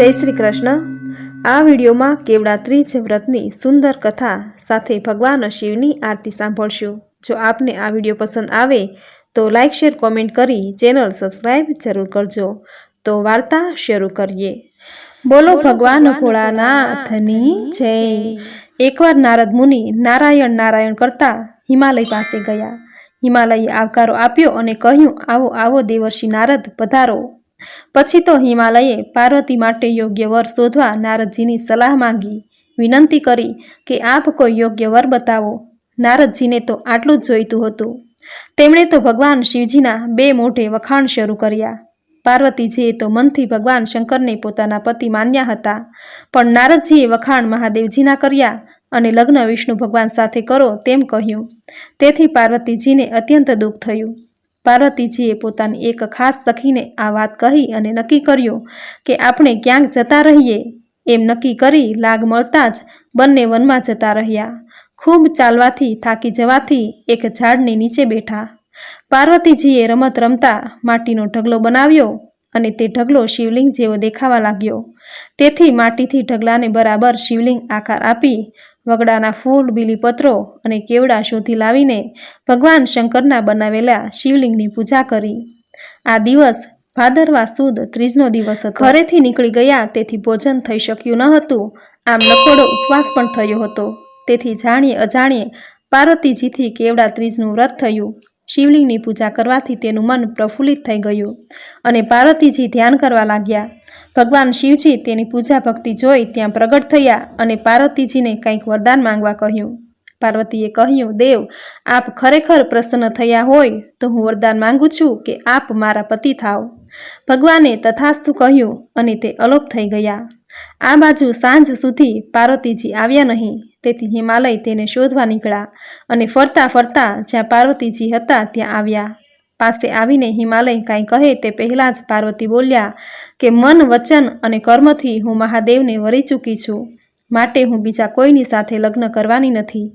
જય શ્રી કૃષ્ણ. આ વિડીયોમાં કેવડા ત્રીજ વ્રતની સુંદર કથા સાથે ભગવાન શિવની આરતી સાંભળશું. જો આપને આ વીડિયો પસંદ આવે તો લાઇક શેર કોમેન્ટ કરી ચેનલ સબસ્ક્રાઈબ જરૂર કરજો. તો વાર્તા શરૂ કરીએ. બોલો ભગવાન ભોળાનાથની જય. એકવાર નારદ મુનિ નારાયણ નારાયણ કરતા હિમાલય પાસે ગયા. હિમાલયે આવકારો આપ્યો અને કહ્યું આવો આવો દેવર્ષિ નારદ પધારો. પછી તો હિમાલયે પાર્વતી માટે યોગ્ય વર શોધવા નારદજીની સલાહ માંગી. વિનંતી કરી કે આપ કોઈ યોગ્ય વર બતાવો. નારદજીને તો આટલું જ જોઈતું હતું. તેમણે તો ભગવાન શિવજીના બે મોઢે વખાણ શરૂ કર્યા. પાર્વતીજીએ તો મનથી ભગવાન શંકરને પોતાના પતિ માન્યા હતા. પણ નારદજીએ વખાણ મહાદેવજીના કર્યા અને લગ્ન વિષ્ણુ ભગવાન સાથે કરો તેમ કહ્યું. તેથી પાર્વતીજીને અત્યંત દુઃખ થયું. પાર્વતીજીએ પોતાની એક ખાસ સખીને આ વાત કહી અને નક્કી કર્યું કે આપણે ક્યાંક જતા રહીએ એમ નક્કી કરી લાગ મળતા જ બંને વનમાં જતા રહ્યા. ખૂબ ચાલવાથી, થાકી જવાથી એક ઝાડની નીચે બેઠા. પાર્વતીજીએ રમત રમતા માટીનો ઢગલો બનાવ્યો અને તે ઢગલો શિવલિંગ જેવો દેખાવા લાગ્યો. તેથી માટીથી ઢગલાને બરાબર શિવલિંગ આકાર આપી વગડાના ફૂલ, બીલીપત્રો અને કેવડા શોધી લાવીને ભગવાન શંકરના બનાવેલા શિવલિંગની પૂજા કરી. આ દિવસ ભાદરવા સુદ ત્રીજનો દિવસ ઘરેથી નીકળી ગયા તેથી ભોજન થઈ શક્યું ન હતું. આમ નકોડો ઉપવાસ પણ થયો હતો. તેથી જાણીએ અજાણીએ પાર્વતીજીથી કેવડા ત્રીજનું વ્રત થયું. શિવલિંગની પૂજા કરવાથી તેનું મન પ્રફુલ્લિત થઈ ગયું અને પાર્વતીજી ધ્યાન કરવા લાગ્યા. ભગવાન શિવજી તેની પૂજા ભક્તિ જોઈ ત્યાં પ્રગટ થયા અને પાર્વતીજીને કંઈક વરદાન માંગવા કહ્યું. પાર્વતીએ કહ્યું, દેવ, આપ ખરેખર પ્રસન્ન થયા હોય તો હું વરદાન માંગુ છું કે આપ મારા પતિ થાવ. ભગવાને તથાસ્તુ કહ્યું અને તે અલોપ થઈ ગયા. આ બાજુ સાંજ સુધી પાર્વતીજી આવ્યા નહીં. તેથી હિમાલય તેને શોધવા નીકળ્યા અને ફરતા ફરતા જ્યાં પાર્વતીજી હતા ત્યાં આવ્યા. પાસે આવીને હિમાલય કાંઈ કહે તે પહેલાં જ પાર્વતી બોલ્યા કે, મન, વચન અને કર્મથી હું મહાદેવને વરી ચૂકી છું. માટે હું બીજા કોઈની સાથે લગ્ન કરવાની નથી.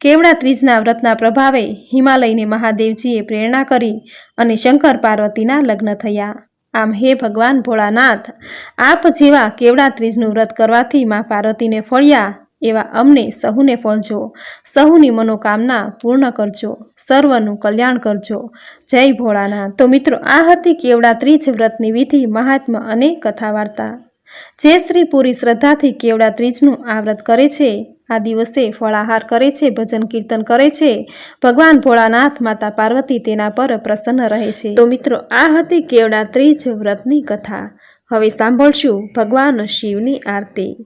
કેવડા ત્રીજના વ્રતના પ્રભાવે હિમાલયને મહાદેવજીએ પ્રેરણા કરી અને શંકર પાર્વતીના લગ્ન થયા. આમ હે ભગવાન ભોળાનાથ, આપ જેવા કેવડા ત્રીજનું વ્રત કરવાથી મા પાર્વતીને ફળ્યા એવા અમને સહુને ફળજો. સહુની મનોકામના પૂર્ણ કરજો. સર્વનું કલ્યાણ કરજો. જય ભોળાનાથ. તો મિત્રો, આ હતી કેવડા ત્રીજ વ્રતની વિધિ મહાત્મા અને કથા વાર્તા જે સ્ત્રી પૂરી શ્રદ્ધાથી કેવડા ત્રીજનું આ વ્રત કરે છે, આ દિવસે ફળાહાર કરે છે, ભજન કીર્તન કરે છે, ભગવાન ભોળાનાથ માતા પાર્વતી તેના પર પ્રસન્ન રહે છે. તો મિત્રો, આ હતી કેવડા ત્રીજ વ્રતની કથા. હવે સાંભળશું ભગવાન શિવની આરતી.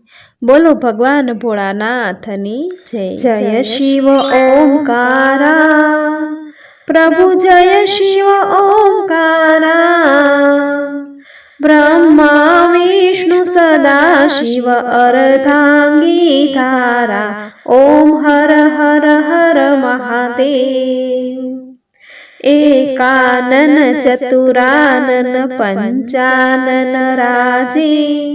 બોલો ભગવાન ભોળાનાથની જય. જય શિવ ઓમકારા. પ્રભુ જય શિવ ઓમકારા. બ્રહ્મા વિષ્ણુ સદા શિવ અર્ધાંગી તારા ઓમ હર હર હર મહાદેવ. એકાનન ચતુરાનન પંચાનન રાજી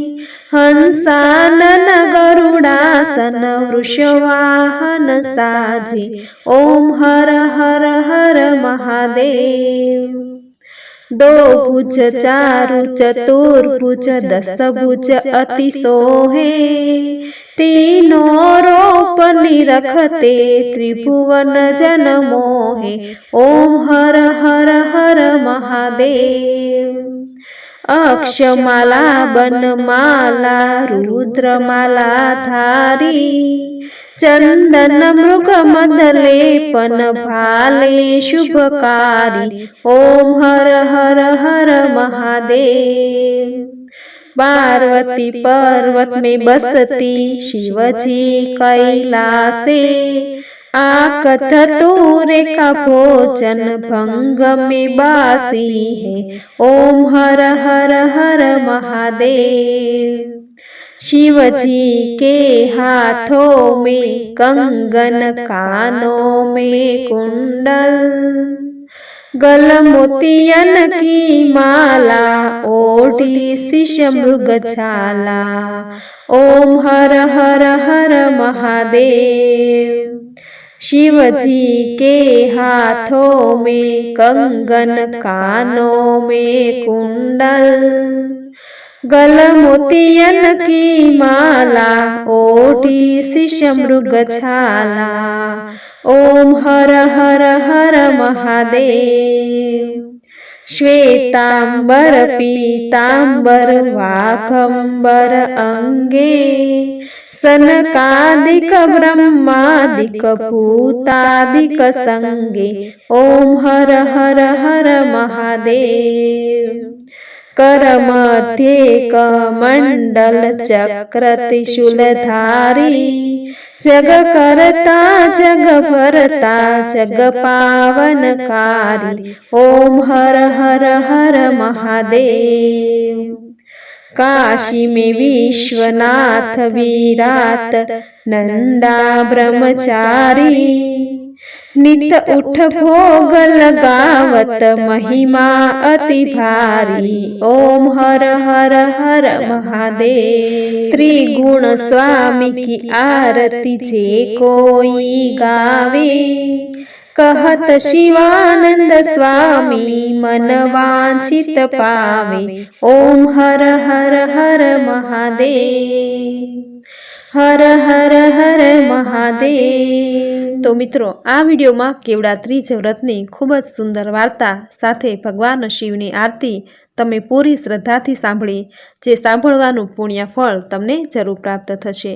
હંસાનન ગરુડાસન વૃષવાહન સાજી ઓમ હર હર હર મહાદેવ દો ભુજ ચારુ ચતુર્ભુજ દસભુજ અતિ સોહે તીનો રોપ નિરખતે ત્રિભુવન જન મોહે ઓમ હર હર હર મહાદેવ अक्षमाला बनमाला रुद्रमाला धारी चंदन मृग मदलेपन भाले शुभकारी ओम हर हर हर महादेव। पार्वती पर्वत में बसती शिवजी कैलासे आकथ तूरे का भोजन भंग में बासी है ओम हर हर हर महादेव शिवजी के हाथों में कंगन कानों में कुंडल गल मोतियन की माला ओढ़ी शिष्य मृग छाला ओम हर हर हर महादेव शिवजी के हाथों में कंगन कानों में कुंडल। गल मोतियन की माला ओढ़ी शिष्य मृग छाला। ओम हर हर हर महादेव। श्वेताम्बरपीताम्बर वा अम्बर अङ्गे सनकादिक ब्रह्मादिक पूतादिकसङ्गे ॐ हर हर हर महादेव। करमध्ये कमण्डल चक्र त्रिशूलधारी जग करता जग भरता जग पावनकारी। ओम हर हर हर महादेव। काशी में विश्वनाथ विरात नंदा ब्रह्मचारी। नित उठ भोग लगावत महिमा अति भारी। ओम हर हर हर महादेव। त्रिगुण स्वामी की आरती जे कोई गावे। कहत शिवानंद स्वामी मन वांछित पावे। ओम हर हर हर महादेव હર હર હર મહાદેવ. તો મિત્રો, આ વિડીયોમાં કેવડા ત્રીજ વ્રતની ખૂબ જ સુંદર વાર્તા સાથે ભગવાન શિવની આરતી તમે પૂરી શ્રદ્ધાથી સાંભળી, જે સાંભળવાનું પુણ્યફળ તમને જરૂર પ્રાપ્ત થશે.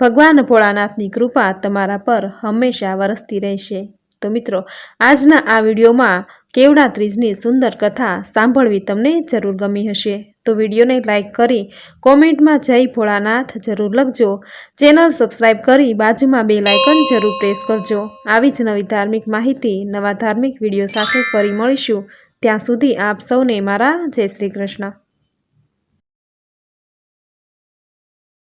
ભગવાન ભોળાનાથની કૃપા તમારા પર હંમેશા વરસતી રહેશે. તો મિત્રો, આજના આ વિડીયોમાં કેવડા ત્રીજની સુંદર કથા સાંભળવી તમને જરૂર ગમી હશે. તો વિડીયોને લાઇક કરી કોમેન્ટમાં જય ભોળાનાથ જરૂર લખજો. ચેનલ સબસ્ક્રાઇબ કરી બાજુમાં બે લાઇકન જરૂર પ્રેસ કરજો. આવી જ નવી ધાર્મિક માહિતી, નવા ધાર્મિક વીડિયો સાથે ફરી મળીશું. ત્યાં સુધી આપ સૌને મારા જય શ્રી કૃષ્ણ.